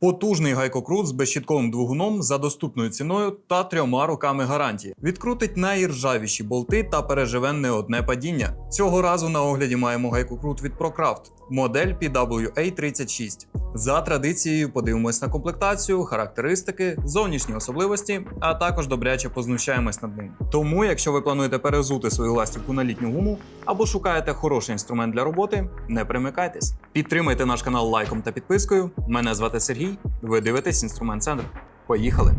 Потужний гайкокрут з безщітковим двигуном за доступною ціною та трьома роками гарантії. Відкрутить найіржавіші болти та переживе не одне падіння. Цього разу на огляді маємо гайкокрут від ProCraft, модель PWA36. За традицією подивимось на комплектацію, характеристики, зовнішні особливості, а також добряче познущаємось над ним. Тому, якщо ви плануєте перезути свою ластівку на літню гуму або шукаєте хороший інструмент для роботи, не примикайтесь. Підтримайте наш канал лайком та підпискою. Мене звати Сергій. Ви дивитесь інструмент центр. Поїхали!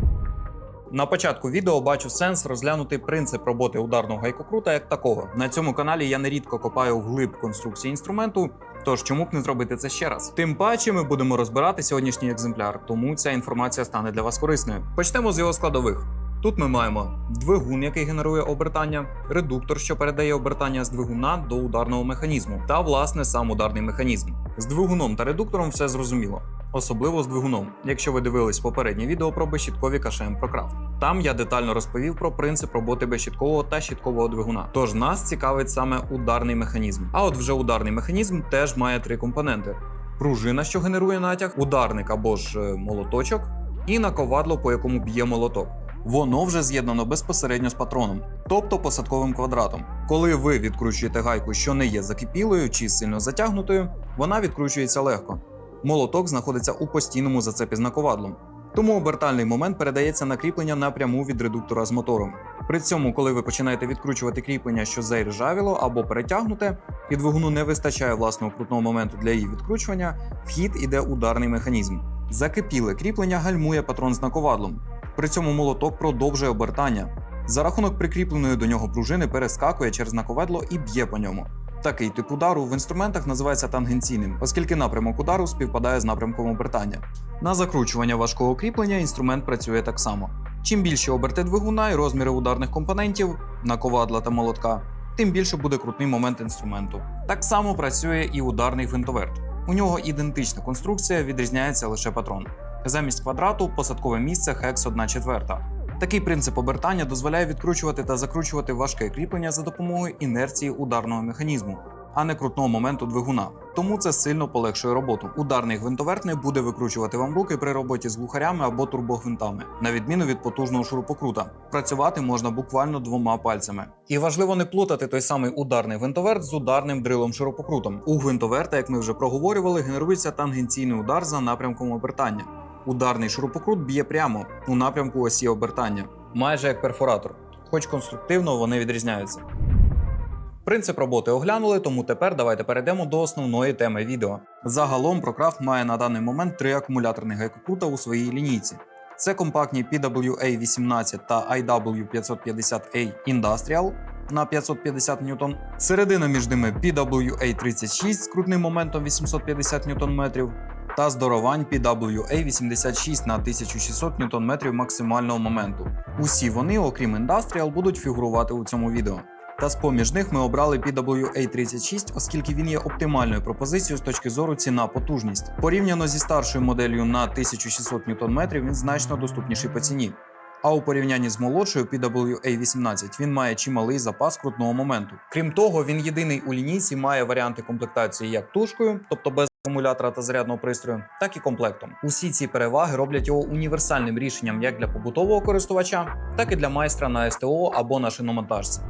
На початку відео бачу сенс розглянути принцип роботи ударного гайкокрута як такого. На цьому каналі я нерідко копаю вглиб конструкції інструменту, тож чому б не зробити це ще раз? Тим паче ми будемо розбирати сьогоднішній екземпляр, тому ця інформація стане для вас корисною. Почнемо з його складових. Тут ми маємо двигун, який генерує обертання, редуктор, що передає обертання з двигуна до ударного механізму, та власне сам ударний механізм. З двигуном та редуктором все зрозуміло. Особливо з двигуном, якщо ви дивились попереднє відео про безщіткові КШМ Прокрафт. Там я детально розповів про принцип роботи безщіткового та щіткового двигуна. Тож нас цікавить саме ударний механізм. А от вже ударний механізм теж має три компоненти: пружина, що генерує натяг, ударник або ж е, молоточок, і наковадло, по якому б'є молоток. Воно вже з'єднано безпосередньо з патроном, тобто посадковим квадратом. Коли ви відкручуєте гайку, що не є закипілою чи сильно затягнутою, вона відкручується легко. Молоток знаходиться у постійному зацепі з наковадлом. Тому обертальний момент передається на кріплення напряму від редуктора з мотором. При цьому, коли ви починаєте відкручувати кріплення, що заіржавіло або перетягнуте, і двигуну не вистачає власного крутного моменту для її відкручування, в хід іде ударний механізм. Закипіле кріплення гальмує патрон з наковадлом. При цьому молоток продовжує обертання. За рахунок прикріпленої до нього пружини перескакує через наковедло і б'є по ньому. Такий тип удару в інструментах називається тангенційним, оскільки напрямок удару співпадає з напрямком обертання. На закручування важкого кріплення інструмент працює так само. Чим більше оберти двигуна і розміри ударних компонентів, наковадла та молотка, тим більше буде крутний момент інструменту. Так само працює і ударний гвинтоверт. У нього ідентична конструкція, відрізняється лише патрон. Замість квадрату посадкове місце хекс 1 четверта. Такий принцип обертання дозволяє відкручувати та закручувати важке кріплення за допомогою інерції ударного механізму, а не крутного моменту двигуна. Тому це сильно полегшує роботу. Ударний гвинтоверт не буде викручувати вам руки при роботі з глухарями або турбогвинтами, на відміну від потужного шурупокрута. Працювати можна буквально двома пальцями. І важливо не плутати той самий ударний гвинтоверт з ударним дрилом шурупокрутом. У гвинтоверта, як ми вже проговорювали, генерується тангенційний удар за напрямком обертання. Ударний шурупокрут б'є прямо у напрямку осі обертання, майже як перфоратор, хоч конструктивно вони відрізняються. Принцип роботи оглянули, тому тепер давайте перейдемо до основної теми відео. Загалом ProCraft має на даний момент три акумуляторних гайкокрута у своїй лінійці. Це компактні PWA18 та IW550A Industrial на 550 ньютон. Середина між ними PWA36 з крутним моментом 850 Нм та здоровань PWA86 на 1600 Нм максимального моменту. Усі вони, окрім Industrial, будуть фігурувати у цьому відео. Та з поміж них ми обрали PWA36, оскільки він є оптимальною пропозицією з точки зору ціна потужність. Порівняно зі старшою моделлю на 1600 Нм він значно доступніший по ціні. А у порівнянні з молодшою PWA18 він має чималий запас крутного моменту. Крім того, він єдиний у лінійці має варіанти комплектації як тушкою, тобто без акумулятора та зарядного пристрою, так і комплектом. Усі ці переваги роблять його універсальним рішенням як для побутового користувача, так і для майстра на СТО або на шиномонтажці.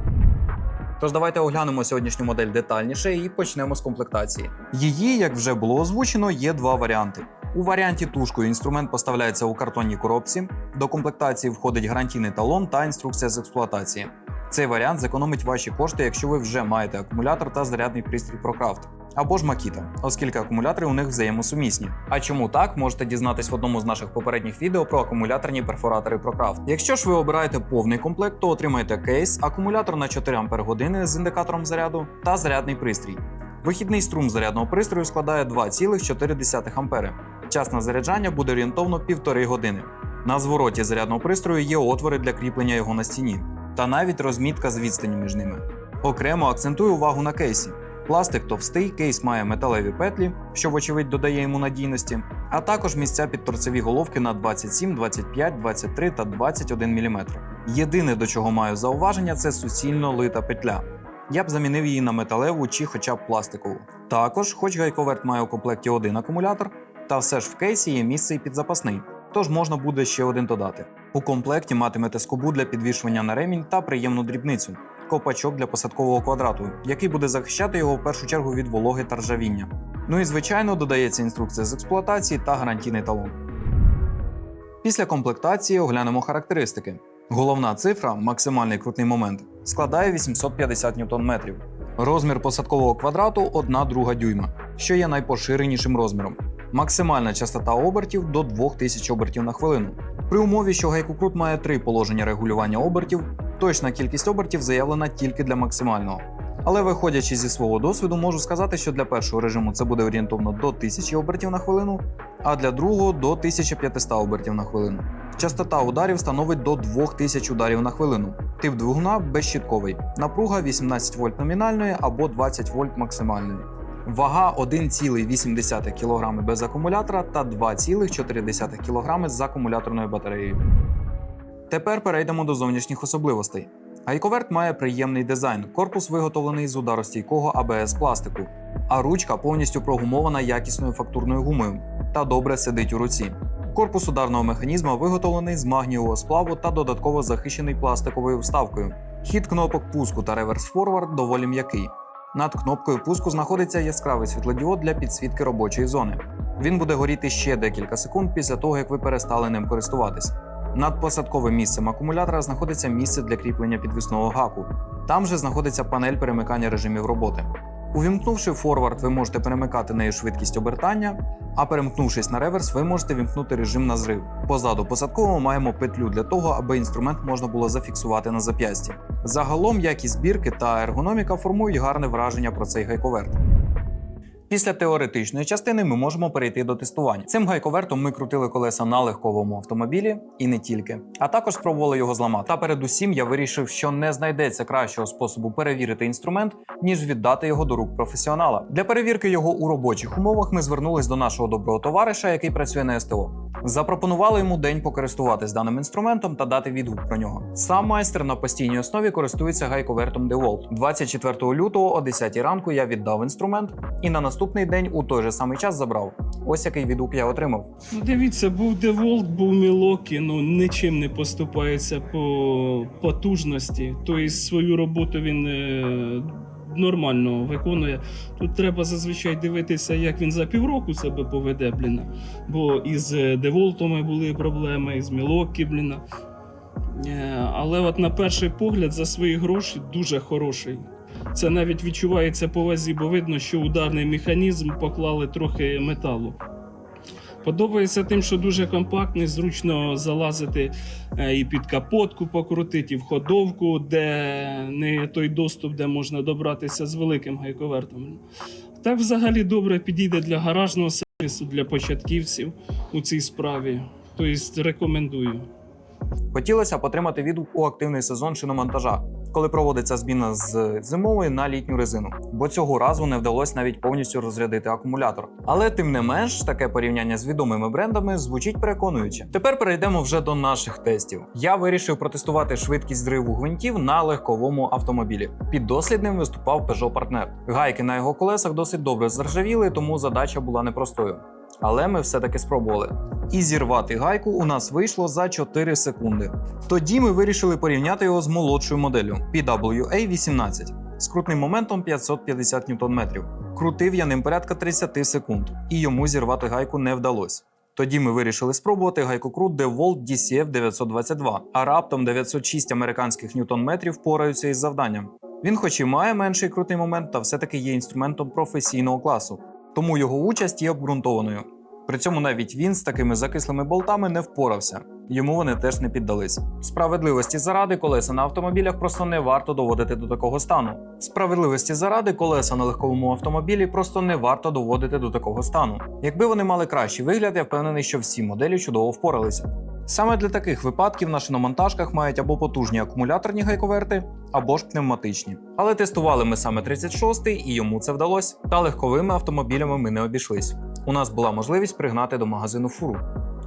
Тож давайте оглянемо сьогоднішню модель детальніше і почнемо з комплектації. Її, як вже було озвучено, є два варіанти. У варіанті тушкою інструмент поставляється у картонній коробці. До комплектації входить гарантійний талон та інструкція з експлуатації. Цей варіант зекономить ваші кошти, якщо ви вже маєте акумулятор та зарядний пристрій ProCraft. Або ж Makita, оскільки акумулятори у них взаємосумісні. А чому так, можете дізнатись в одному з наших попередніх відео про акумуляторні перфоратори ProCraft. Якщо ж ви обираєте повний комплект, то отримаєте кейс, акумулятор на 4 Ах з індикатором заряду та зарядний пристрій. Вихідний струм зарядного пристрою складає 2,4 А. Час на заряджання буде орієнтовно 1,5 години. На звороті зарядного пристрою є отвори для кріплення його на стіні, та навіть розмітка з відстані між ними. Окремо акцентую увагу на кейсі. Пластик товстий, кейс має металеві петлі, що, вочевидь, додає йому надійності, а також місця під торцеві головки на 27, 25, 23 та 21 мм. Єдине, до чого маю зауваження, це суцільно лита петля. Я б замінив її на металеву чи хоча б пластикову. Також, хоч гайковерт має у комплекті один акумулятор, Та все ж в кейсі є місце і під запасний, тож можна буде ще один додати. У комплекті матимете скобу для підвішування на ремінь та приємну дрібницю копачок для посадкового квадрату, який буде захищати його в першу чергу від вологи та ржавіння. Ну і звичайно додається інструкція з експлуатації та гарантійний талон. Після комплектації оглянемо характеристики. Головна цифра, максимальний крутний момент, складає 850 Нм. Розмір посадкового квадрату 1 друга дюйма, що є найпоширенішим розміром. Максимальна частота обертів до 2000 обертів на хвилину. При умові, що гайкокрут має три положення регулювання обертів, точна кількість обертів заявлена тільки для максимального. Але виходячи зі свого досвіду, можу сказати, що для першого режиму це буде орієнтовно до 1000 обертів на хвилину, а для другого до 1500 обертів на хвилину. Частота ударів становить до 2000 ударів на хвилину. Тип двигуна безщітковий. Напруга 18 вольт номінальної або 20 вольт максимальної. Вага 1,8 кг без акумулятора та 2,4 кг з акумуляторною батареєю. Тепер перейдемо до зовнішніх особливостей. Гайковерт має приємний дизайн. Корпус виготовлений з ударостійкого АБС пластику, а ручка повністю прогумована якісною фактурною гумою та добре сидить у руці. Корпус ударного механізма виготовлений з магнієвого сплаву та додатково захищений пластиковою вставкою. Хід кнопок пуску та реверс-форвард доволі м'який. Над кнопкою пуску знаходиться яскравий світлодіод для підсвітки робочої зони. Він буде горіти ще декілька секунд після того, як ви перестали ним користуватись. Над посадковим місцем акумулятора знаходиться місце для кріплення підвісного гаку. Там же знаходиться панель перемикання режимів роботи. Увімкнувши форвард, ви можете перемикати нею швидкість обертання, а перемкнувшись на реверс, ви можете вімкнути режим на зрив. Позаду посадкового маємо петлю для того, аби інструмент можна було зафіксувати на зап'ясті. Загалом якість збірки та ергономіка формують гарне враження про цей гайковерт. Після теоретичної частини ми можемо перейти до тестування. Цим гайковертом ми крутили колеса на легковому автомобілі і не тільки, а також спробували його зламати. Та передусім я вирішив, що не знайдеться кращого способу перевірити інструмент, ніж віддати його до рук професіонала. Для перевірки його у робочих умовах ми звернулись до нашого доброго товариша, який працює на СТО. Запропонували йому день покористуватись даним інструментом та дати відгук про нього. Сам майстер на постійній основі користується гайковертом DeWalt. 24 лютого о 10 ранку я віддав інструмент і на наступний день у той же самий час забрав. Ось який відгук я отримав. Ну, дивіться, був Деволт, був Мілокі, ну нічим не поступається по потужності. Тобто свою роботу він е, нормально виконує. Тут треба зазвичай дивитися, як він за півроку себе поведе, блін. Бо із Деволтами були проблеми, із Мілокі, блін. Е, Але от на перший погляд за свої гроші дуже хороший. Це навіть відчувається по вазі, бо видно, що ударний механізм поклали трохи металу. Подобається тим, що дуже компактний, зручно залазити е, і під капотку покрутити, і в ходовку, де не той доступ, де можна добратися з великим гайковертом. Так взагалі добре підійде для гаражного сервісу, для початківців у цій справі. Тобто рекомендую. Хотілося б отримати відгук у активний сезон шиномонтажа, коли проводиться зміна з зимової на літню резину, бо цього разу не вдалося навіть повністю розрядити акумулятор. Але тим не менш, таке порівняння з відомими брендами звучить переконуюче. Тепер перейдемо вже до наших тестів. Я вирішив протестувати швидкість зриву гвинтів на легковому автомобілі. Під дослідним виступав Peugeot Partner. Гайки на його колесах досить добре заржавіли, тому задача була непростою. Але ми все-таки спробували. І зірвати гайку у нас вийшло за 4 секунди. Тоді ми вирішили порівняти його з молодшою моделлю PWA 18 з крутним моментом 550 Нм. Крутив я ним порядка 30 секунд, і йому зірвати гайку не вдалося. Тоді ми вирішили спробувати гайкокрут DeWalt DCF 922, а раптом 906 американських ньютон-метрів впораються із завданням. Він, хоч і має менший крутий момент, та все-таки є інструментом професійного класу, тому його участь є обґрунтованою. При цьому навіть він з такими закислими болтами не впорався, йому вони теж не піддались. Справедливості заради колеса на автомобілях просто не варто доводити до такого стану. Справедливості заради колеса на легковому автомобілі просто не варто доводити до такого стану. Якби вони мали кращий вигляд, я впевнений, що всі моделі чудово впоралися. Саме для таких випадків на шиномонтажках мають або потужні акумуляторні гайковерти, або ж пневматичні. Але тестували ми саме 36-й, і йому це вдалося. Та легковими автомобілями ми не обійшлись. У нас була можливість пригнати до магазину фуру.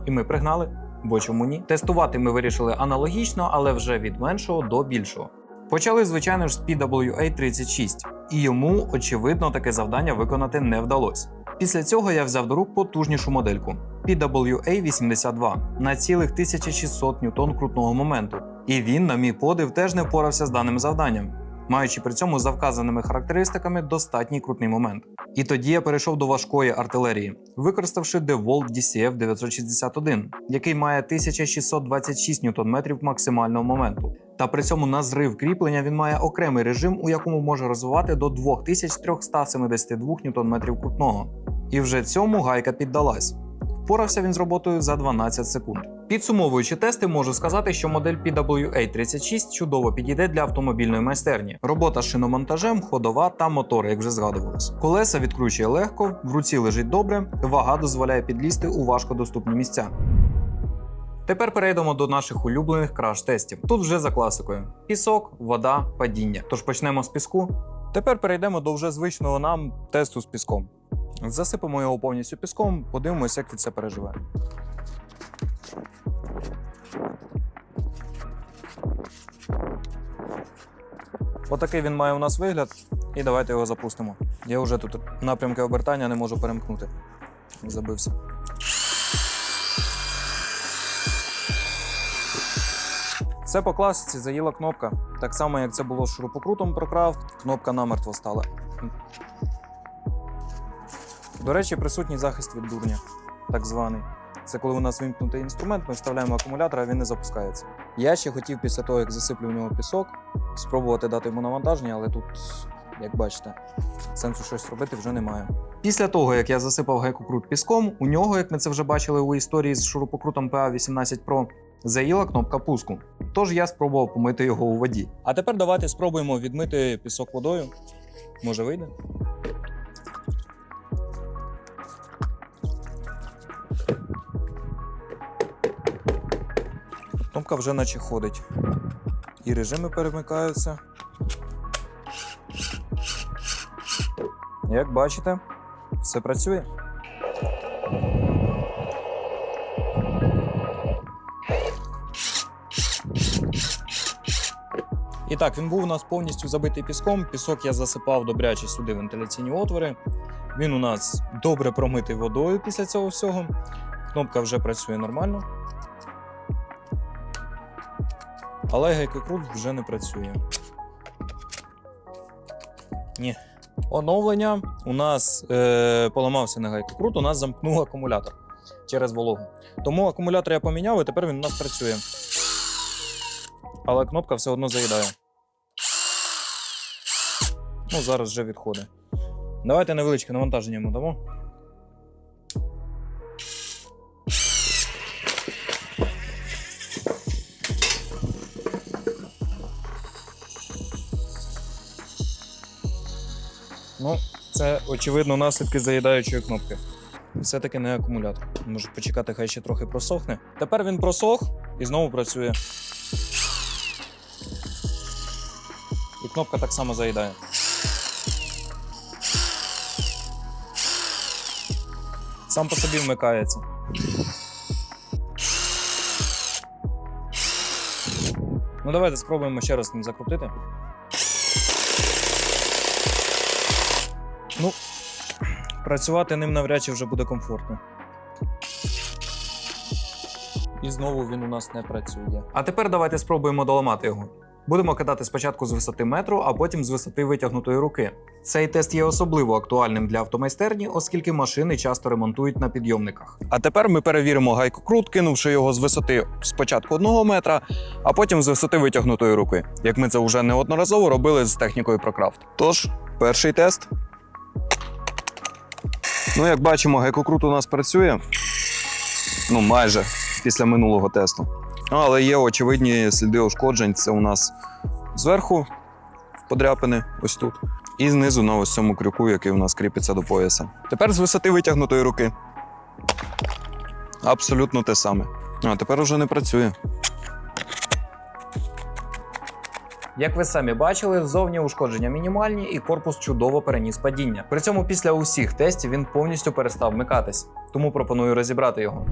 І ми пригнали. Бо чому ні? Тестувати ми вирішили аналогічно, але вже від меншого до більшого. Почали, звичайно ж, з PWA 36, і йому, очевидно, таке завдання виконати не вдалося. Після цього я взяв до рук потужнішу модельку PWA-82 на цілих 1600 ньютон крутного моменту. І він, на мій подив, теж не впорався з даним завданням, маючи при цьому за вказаними характеристиками достатній крутний момент. І тоді я перейшов до важкої артилерії, використавши DeWalt DCF 961, який має 1626 ньютон-метрів максимального моменту. Та при цьому на зрив кріплення він має окремий режим, у якому може розвивати до 2372 ньютон-метрів крутного. І вже цьому гайка піддалась. Впорався він з роботою за 12 секунд. Підсумовуючи тести, можу сказати, що модель PWA36 чудово підійде для автомобільної майстерні. Робота з шиномонтажем, ходова та мотори, як вже згадувалось. Колеса відкручує легко, в руці лежить добре, вага дозволяє підлізти у важкодоступні місця. Тепер перейдемо до наших улюблених краш-тестів. Тут вже за класикою: пісок, вода, падіння. Тож почнемо з піску. Тепер перейдемо до вже звичного нам тесту з піском. Засипемо його повністю піском, подивимося, як він це переживе. Отакий він має у нас вигляд, і давайте його запустимо. Я вже тут напрямки обертання не можу перемкнути. Забився. Все по класиці заїла кнопка. Так само, як це було з шурупокрутом ProCraft, кнопка намертво стала. До речі, присутній захист від дурня, так званий. Це коли у нас вимкнутий інструмент, ми вставляємо акумулятор, а він не запускається. Я ще хотів після того, як засиплю в нього пісок, спробувати дати йому навантаження, але тут, як бачите, сенсу щось робити вже немає. Після того, як я засипав гайкокрут піском, у нього, як ми це вже бачили у історії з шурупокрутом PA18 Pro, заїла кнопка пуску. Тож я спробував помити його у воді. А тепер давайте спробуємо відмити пісок водою. Може вийде? Кнопка вже наче ходить. І режими перемикаються. Як бачите, все працює. І так, він був у нас повністю забитий піском. Пісок я засипав добряче сюди вентиляційні отвори. Він у нас добре промитий водою після цього всього. Кнопка вже працює нормально. Але гайкокрут вже не працює. Ні. Оновлення. У нас е, поламався на гайкокрут, у нас замкнув акумулятор через вологу. Тому акумулятор я поміняв і тепер він у нас працює. Але кнопка все одно заїдає. Ну, зараз вже відходить. Давайте невеличке навантаження йому дамо. Очевидно наслідки заїдаючої кнопки. Все-таки не акумулятор. Може почекати, хай ще трохи просохне. Тепер він просох і знову працює. І кнопка так само заїдає. Сам по собі вмикається. Ну, давайте спробуємо ще раз ним закрутити. Працювати ним навряд чи вже буде комфортно. І знову він у нас не працює. А тепер давайте спробуємо доламати його. Будемо кидати спочатку з висоти метру, а потім з висоти витягнутої руки. Цей тест є особливо актуальним для автомайстерні, оскільки машини часто ремонтують на підйомниках. А тепер ми перевіримо гайкокрут, кинувши його з висоти спочатку одного метра, а потім з висоти витягнутої руки, як ми це вже неодноразово робили з технікою ProCraft. Тож, перший тест. Ну, як бачимо, гайкокрут у нас працює. Ну, майже після минулого тесту. Ну, але є очевидні сліди ушкоджень. Це у нас зверху подряпини, ось тут. І знизу на ось цьому крюку, який у нас кріпиться до пояса. Тепер з висоти витягнутої руки. Абсолютно те саме. А тепер уже не працює. Як ви самі бачили, зовні ушкодження мінімальні і корпус чудово переніс падіння. При цьому після усіх тестів він повністю перестав вмикатись, тому пропоную розібрати його.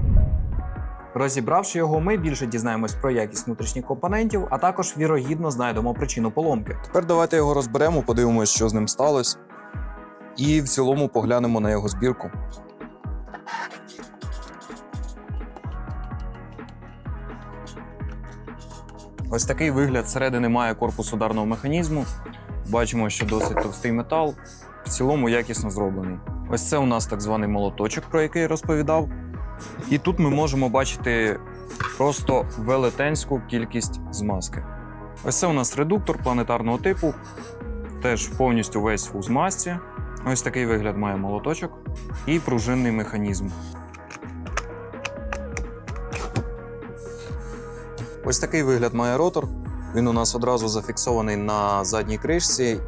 Розібравши його, ми більше дізнаємось про якість внутрішніх компонентів, а також вірогідно знайдемо причину поломки. Тепер давайте його розберемо, подивимось, що з ним сталося. і в цілому поглянемо на його збірку. Ось такий вигляд зсередини має корпус ударного механізму. Бачимо, що досить товстий метал, в цілому якісно зроблений. Ось це у нас так званий молоточок, про який я розповідав. І тут ми можемо бачити просто велетенську кількість змазки. Ось це у нас редуктор планетарного типу, теж повністю весь у змазці. Ось такий вигляд має молоточок і пружинний механізм. Ось такий вигляд має ротор. Він у нас одразу зафіксований на задній кришці.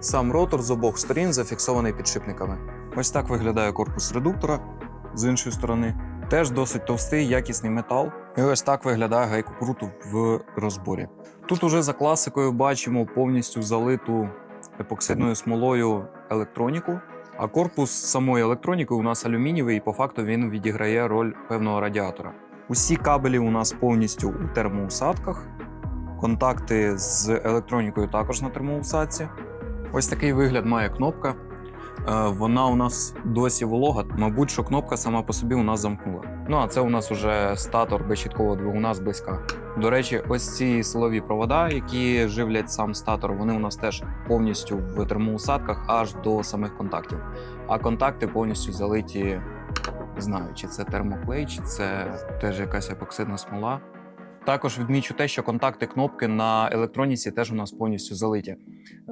Сам ротор з обох сторін зафіксований підшипниками. Ось так виглядає корпус редуктора з іншої сторони. Теж досить товстий, якісний метал. І ось так виглядає гайкокруту в розборі. Тут уже за класикою бачимо повністю залиту епоксидною смолою електроніку. А корпус самої електроніки у нас алюмінієвий, і по факту він відіграє роль певного радіатора. Усі кабелі у нас повністю у термоусадках. Контакти з електронікою також на термоусадці. Ось такий вигляд має кнопка. Е, Вона у нас досі волога. Мабуть, що кнопка сама по собі у нас замкнула. Ну а це у нас уже статор безщіткового двигуна зблизька. До речі, ось ці силові провода, які живлять сам статор, вони у нас теж повністю в термоусадках аж до самих контактів. А контакти повністю залиті, знаю, чи це термоклей, чи це теж якась епоксидна смола. Також відмічу те, що контакти кнопки на електроніці теж у нас повністю залиті.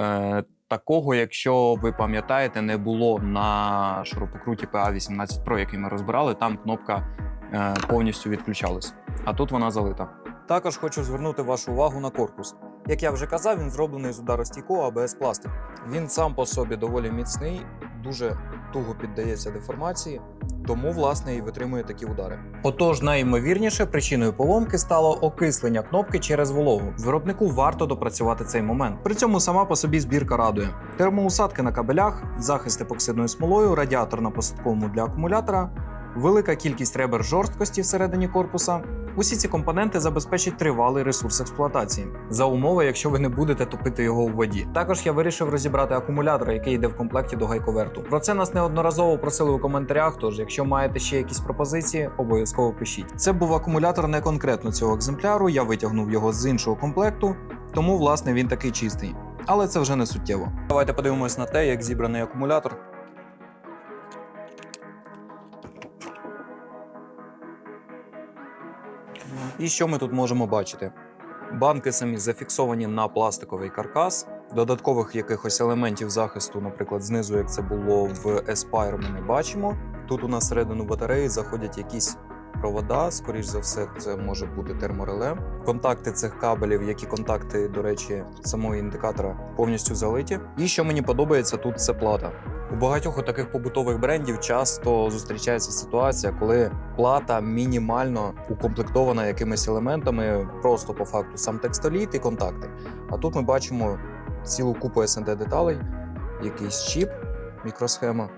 Е, такого, якщо ви пам'ятаєте, не було на шурупокруті PA18 Pro, який ми розбирали. Там кнопка е, повністю відключалась, а тут вона залита. Також хочу звернути вашу увагу на корпус. Як я вже казав, він зроблений з ударостійкого АБС пластику. Він сам по собі доволі міцний, дуже туго піддається деформації, тому власне і витримує такі удари. Отож, найімовірніше причиною поломки стало окислення кнопки через вологу. Виробнику варто допрацювати цей момент. При цьому сама по собі збірка радує: термоусадки на кабелях, захист епоксидною смолою, радіатор на посадковому для акумулятора. Велика кількість ребер жорсткості всередині корпуса. Усі ці компоненти забезпечать тривалий ресурс експлуатації за умови, якщо ви не будете топити його у воді. Також я вирішив розібрати акумулятор, який йде в комплекті до гайковерту. Про це нас неодноразово просили у коментарях. Тож, якщо маєте ще якісь пропозиції, обов'язково пишіть. Це був акумулятор не конкретно цього екземпляру. Я витягнув його з іншого комплекту, тому власне він такий чистий. Але це вже не суттєво. Давайте подивимось на те, як зібраний акумулятор. І що ми тут можемо бачити? Банки самі зафіксовані на пластиковий каркас. Додаткових якихось елементів захисту, наприклад, знизу, як це було в Aspire, ми не бачимо. Тут у нас всередину батареї заходять якісь провода. Скоріш за все, це може бути термореле. Контакти цих кабелів, які контакти, до речі, самого індикатора повністю залиті. І що мені подобається, тут це плата. У багатьох таких побутових брендів часто зустрічається ситуація, коли плата мінімально укомплектована якимись елементами, просто по факту сам текстоліт і контакти. А тут ми бачимо цілу купу SND деталей, якийсь чіп, мікросхема,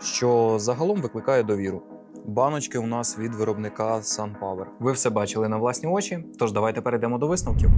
що загалом викликає довіру. Баночки у нас від виробника SunPower. Ви все бачили на власні очі, тож давайте перейдемо до висновків.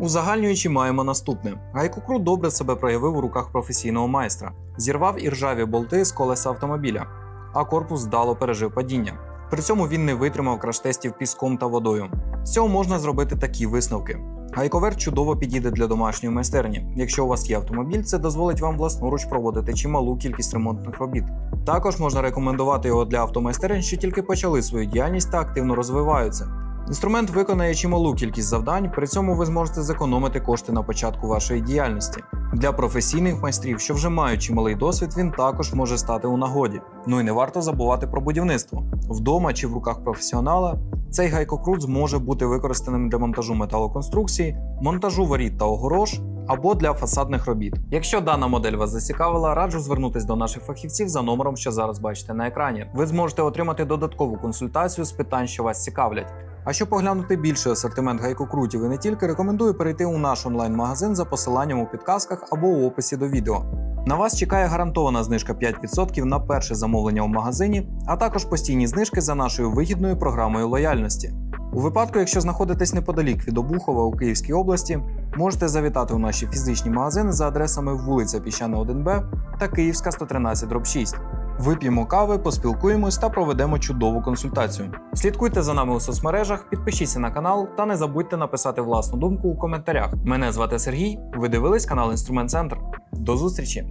Узагальнюючи, маємо наступне: Гайкокру добре себе проявив у руках професійного майстра, зірвав іржаві болти з колеса автомобіля, а корпус вдало пережив падіння. При цьому він не витримав краш-тестів піском та водою. З цього можна зробити такі висновки. Гайковер чудово підійде для домашньої майстерні. Якщо у вас є автомобіль, це дозволить вам власноруч проводити чималу кількість ремонтних робіт. Також можна рекомендувати його для автомайстерень, що тільки почали свою діяльність та активно розвиваються. Інструмент виконає чималу кількість завдань, при цьому ви зможете зекономити кошти на початку вашої діяльності. Для професійних майстрів, що вже мають чималий досвід, він також може стати у нагоді. Ну і не варто забувати про будівництво. Вдома чи в руках професіонала цей гайкокрут зможе бути використаним для монтажу металоконструкцій, монтажу воріт та огорож або для фасадних робіт. Якщо дана модель вас зацікавила, раджу звернутись до наших фахівців за номером, що зараз бачите на екрані. Ви зможете отримати додаткову консультацію з питань, що вас цікавлять. А щоб поглянути більший асортимент гайкокрутів і не тільки, рекомендую перейти у наш онлайн-магазин за посиланням у підказках або у описі до відео. На вас чекає гарантована знижка 5% на перше замовлення у магазині, а також постійні знижки за нашою вигідною програмою лояльності. У випадку, якщо знаходитесь неподалік від Обухова у Київській області, можете завітати у наші фізичні магазини за адресами вулиця Піщана 1Б та Київська 113 6. Вип'ємо кави, поспілкуємось та проведемо чудову консультацію. Слідкуйте за нами у соцмережах, підпишіться на канал та не забудьте написати власну думку у коментарях. Мене звати Сергій. Ви дивились канал Інструмент Центр. До зустрічі!